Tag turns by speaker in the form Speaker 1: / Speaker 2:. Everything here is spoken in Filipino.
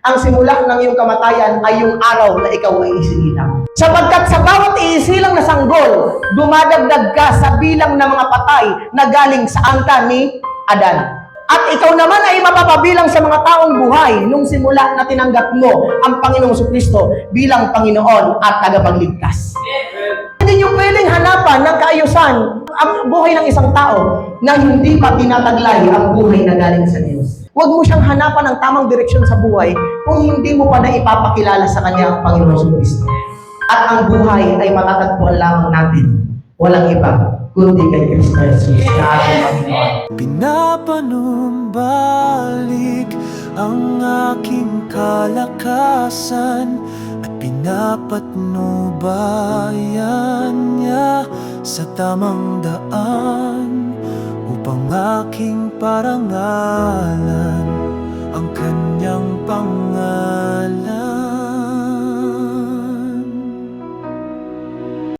Speaker 1: ang simula ng iyong kamatayan ay yung araw na ikaw ay isinilang. Sapagkat sa bawat iisilang na sanggol, dumadagdag ka sa bilang ng mga patay na galing sa angka ni Adan. At ikaw naman ay mapapabilang sa mga taong buhay nung simula na tinanggap mo ang Panginoong Kristo bilang Panginoon at tagapagligtas. Hindi nyo pwedeng hanapan ng kaayusan ang buhay ng isang tao na hindi pa tinataglay ang buhay na galing sa Diyos. Huwag mo siyang hanapan ng tamang direksyon sa buhay kung hindi mo pa na ipapakilala sa Kanya ang Panginoong Kristo. At ang buhay ay matatagpuan lamang natin. Walang iba, kundi kay Kristo Jesus na ating Panginoon.
Speaker 2: Pinapanumbalik ang aking kalakasan At pinapatnubayan niya sa tamang daan Upang aking parangalan bum.